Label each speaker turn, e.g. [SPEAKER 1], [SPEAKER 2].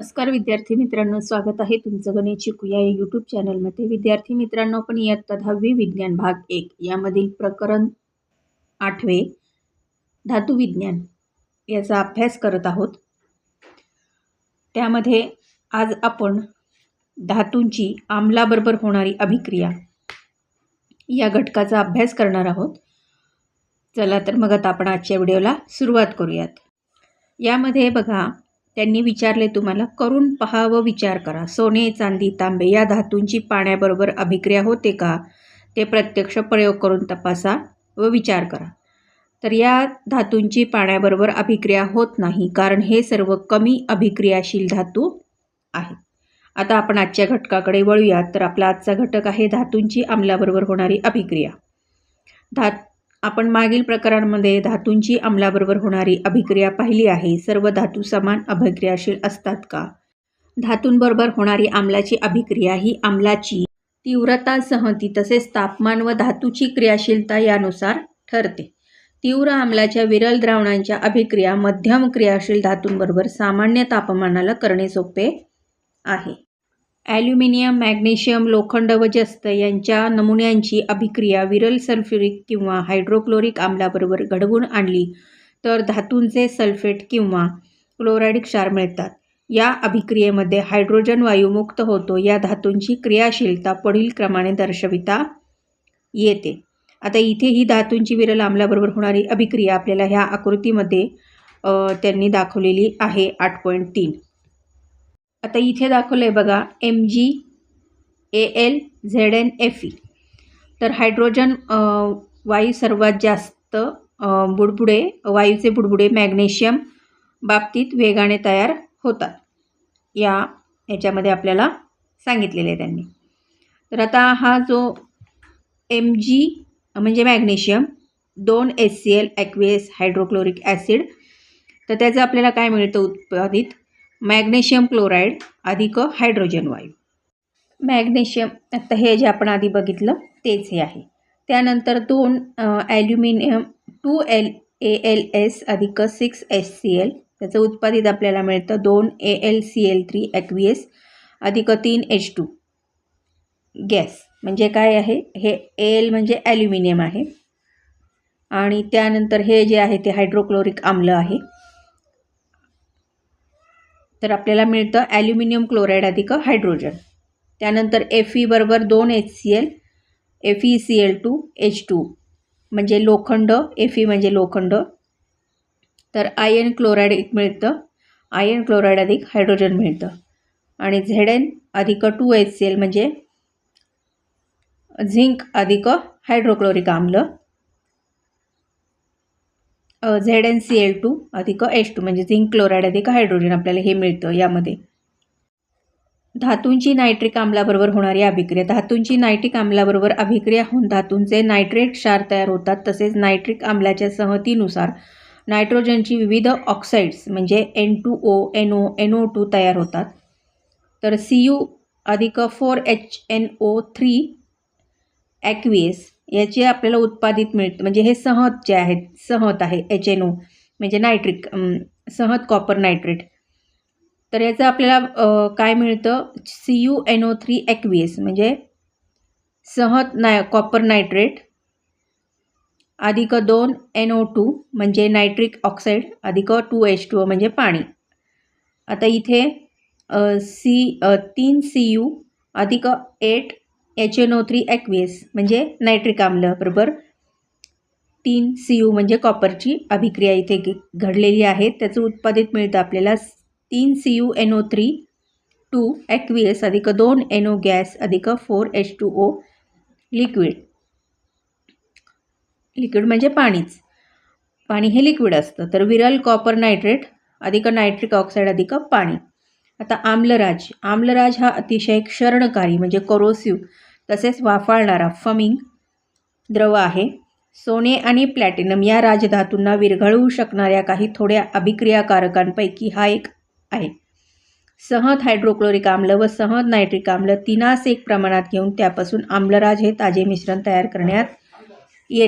[SPEAKER 1] नमस्कार विद्यार्थी मित्रांनो स्वागत आहे तुमचं गणेश शिकूया या यूट्यूब चॅनलमध्ये विद्यार्थी मित्रांनो आपण इयत्ता दहावी विज्ञान भाग एक यामधील प्रकरण आठवे धातू विज्ञान याचा अभ्यास करत आहोत. त्यामध्ये आज आपण धातूंची आमलाबरोबर होणारी अभिक्रिया या घटकाचा अभ्यास करणार आहोत. चला तर मग आता आपण आजच्या व्हिडिओला सुरुवात करूयात. यामध्ये बघा त्यांनी विचारले तुम्हाला करून पहा व विचार करा. सोने चांदी तांबे या धातूंची पाण्याबरोबर अभिक्रिया होते का? ते प्रत्यक्ष प्रयोग करून तपासा व विचार करा. तर या धातूंची पाण्याबरोबर अभिक्रिया होत नाही कारण हे सर्व कमी अभिक्रियाशील धातू आहेत. आता आपण आजच्या घटकाकडे वळूयात. तर आपला आजचा घटक आहे धातूंची आम्लाबरोबर होणारी अभिक्रिया. धात आपण मागील प्रकारांमध्ये धातूंची अंमलाबरोबर होणारी अभिक्रिया पाहिली आहे. सर्व धातू समान अभिक्रियाशील असतात का? धातूंबरोबर होणारी आम्लाची अभिक्रिया ही आम्लाची तीव्रता सहती तसेच तापमान व धातूची क्रियाशीलता यानुसार ठरते. तीव्र आम्लाच्या विरल द्रावणांच्या अभिक्रिया मध्यम क्रियाशील धातूंबरोबर सामान्य तापमानाला करणे सोपे आहे. ॲल्युमिनियम मॅग्नेशियम लोखंड व जस्त यांच्या नमुन्यांची अभिक्रिया विरल सल्फ्युरिक किंवा हायड्रोक्लोरिक आम्लाबरोबर घडवून आणली तर धातूंचे सल्फेट किंवा क्लोराईड क्षार मिळतात. या अभिक्रियेमध्ये हायड्रोजन वायू मुक्त होतो या धातूंची क्रियाशीलता पुढील क्रमाने दर्शविता येते. आता इथे ही धातूंची विरल आम्लाबरोबर होणारी अभिक्रिया आपल्याला ह्या आकृतीमध्ये त्यांनी दाखवलेली आहे आठ पॉईंट तीन. आता इथे दाखवलं आहे बघा M G A L Z N F E तर हायड्रोजन वायू सर्वात जास्त बुडबुडे वायूचे बुडबुडे मॅग्नेशियम बाबतीत वेगाने तयार होतात. या याच्यामध्ये आपल्याला सांगितलेलं आहे त्यांनी. तर आता हा जो एम जी म्हणजे मॅग्नेशियम दोन S C L aqueous hydrochloric acid तर त्याचं आपल्याला काय मिळतं उत्पादित? मॅग्नेशियम क्लोराईड अधिक हायड्रोजन वायू. मॅग्नेशियम आता हे जे आपण आधी बघितलं तेच हे आहे. त्यानंतर दोन aluminium two L A L S अधिक सिक्स एस सी एल त्याचं उत्पादित आपल्याला मिळतं दोन A L C L three aqueous अधिक तीन एच टू. गॅस म्हणजे काय आहे? हे एल म्हणजे ॲल्युमिनियम आहे. आणि त्यानंतर हे जे आहे ते हायड्रोक्लोरिक आम्ल आहे. तर आपल्याला मिळतं ॲल्युमिनियम क्लोराईड अधिक हायड्रोजन त्यानंतर एफ ई बरोबर दोन H C L F E C L two H two म्हणजे लोखंड एफ ई म्हणजे लोखंड. तर आयन क्लोराईड एक मिळतं. आयन क्लोराईड अधिक हायड्रोजन मिळतं. आणि झेड एन अधिक टू एच सी एल म्हणजे झिंक अधिक हायड्रोक्लोरिक आम्ल. Z N C L two अधिक एच टू म्हणजे झिंक क्लोराईड अधिक हायड्रोजन आपल्याला हे मिळतं यामध्ये. धातूंची नायट्रिक आम्लाबरोबर होणारी अभिक्रिया. धातूंची नायट्रिक आम्लाबरोबर अभिक्रिया होऊन धातूंचे नायट्रेट क्षार तयार होतात तसेच नायट्रिक आम्लाच्या सहतीनुसार नायट्रोजनची विविध ऑक्साईड्स म्हणजे N two O N O N O two तयार होतात. तर सी यू अधिक four H N O three aqueous याचे आपल्याला उत्पादित मिळतं म्हणजे हे सहत जे आहेत सहत आहे एच एन ओ म्हणजे नायट्रिक सहत कॉपर नायट्रेट तर याचं आपल्याला काय मिळतं? C U N O three aqueous म्हणजे सहत नाय कॉपर नायट्रेट अधिक दोन एन ओ टू म्हणजे नायट्रिक ऑक्साईड अधिक टू एच टू म्हणजे पाणी. आता इथे सी तीन सी यू अधिक eight H N O three aqueous म्हणजे नायट्रिक आम्ल बरोबर? तीन सी यू म्हणजे कॉपरची अभिक्रिया इथे घडलेली आहे. त्याचं उत्पादित मिळतं आपल्याला तीन C U N O three two aqueous अधिक दोन एन ओ गॅस अधिक four H two O liquid liquid म्हणजे पाणीच. पाणी हे लिक्विड असतं. तर विरल कॉपर नायट्रेट अधिक नायट्रिक ऑक्साईड अधिक पाणी. आता आम्लराज. आम्लराज हा अतिशय क्षरणकारी म्हणजे कोरोसिव्ह तसेच वाफाळणारा फमिंग द्रव आहे. सोने आणि प्लॅटिनम या राजधातूंना विरघळवू शकणाऱ्या काही थोड्या अभिक्रियाकारकांपैकी हा एक आहे. सहज हायड्रोक्लोरिक आम्ल व सहज नायट्रिक आम्ल तिनास एक प्रमाणात घेऊन त्यापासून आम्लराज हे ताजे मिश्रण तयार करण्यात येते